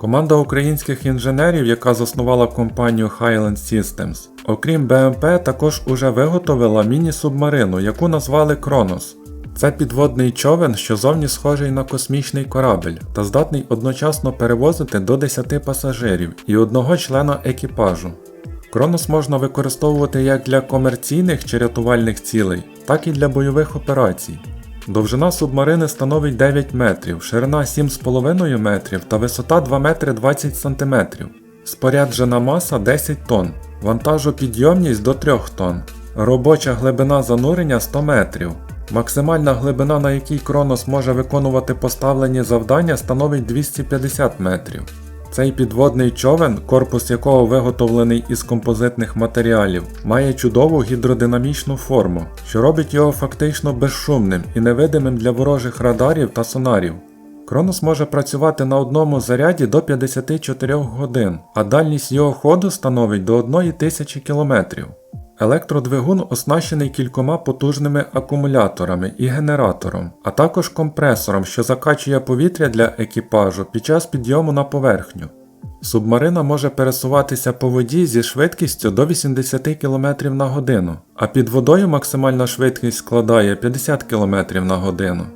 Команда українських інженерів, яка заснувала компанію Highland Systems, окрім БМП, також уже виготовила міні-субмарину, яку назвали Кронос. Це підводний човен, що зовні схожий на космічний корабель та здатний одночасно перевозити до 10 пасажирів і одного члена екіпажу. Кронос можна використовувати як для комерційних чи рятувальних цілей, так і для бойових операцій. Довжина субмарини становить 9 метрів, ширина 7,5 метрів та висота 2 метри 20 сантиметрів. Споряджена маса 10 тонн, вантажопідйомність до 3 тонн, робоча глибина занурення 100 метрів. Максимальна глибина, на якій Кронос може виконувати поставлені завдання, становить 250 метрів. Цей підводний човен, корпус якого виготовлений із композитних матеріалів, має чудову гідродинамічну форму, що робить його фактично безшумним і невидимим для ворожих радарів та сонарів. Кронос може працювати на одному заряді до 54 годин, а дальність його ходу становить до 1000 км. Електродвигун оснащений кількома потужними акумуляторами і генератором, а також компресором, що закачує повітря для екіпажу під час підйому на поверхню. Субмарина може пересуватися по воді зі швидкістю до 80 км на годину, а під водою максимальна швидкість складає 50 км на годину.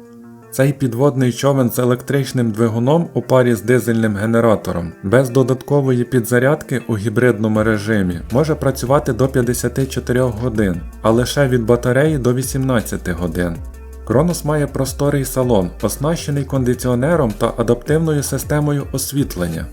Цей підводний човен з електричним двигуном у парі з дизельним генератором без додаткової підзарядки у гібридному режимі може працювати до 54 годин, а лише від батареї до 18 годин. Кронос має просторий салон, оснащений кондиціонером та адаптивною системою освітлення.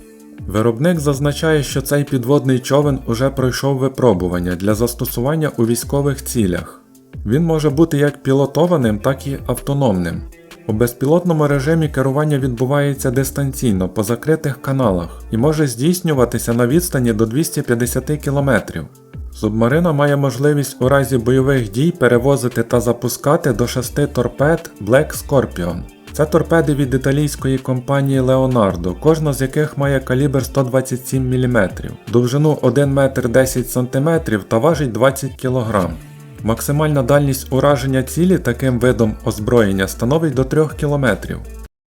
Виробник зазначає, що цей підводний човен уже пройшов випробування для застосування у військових цілях. Він може бути як пілотованим, так і автономним. У безпілотному режимі керування відбувається дистанційно по закритих каналах і може здійснюватися на відстані до 250 км. Субмарина має можливість у разі бойових дій перевозити та запускати до 6 торпед Black Scorpion. Це торпеди від італійської компанії Leonardo, кожна з яких має калібр 127 мм, довжину 1 метр 10 см та важить 20 кг. Максимальна дальність ураження цілі таким видом озброєння становить до 3 км.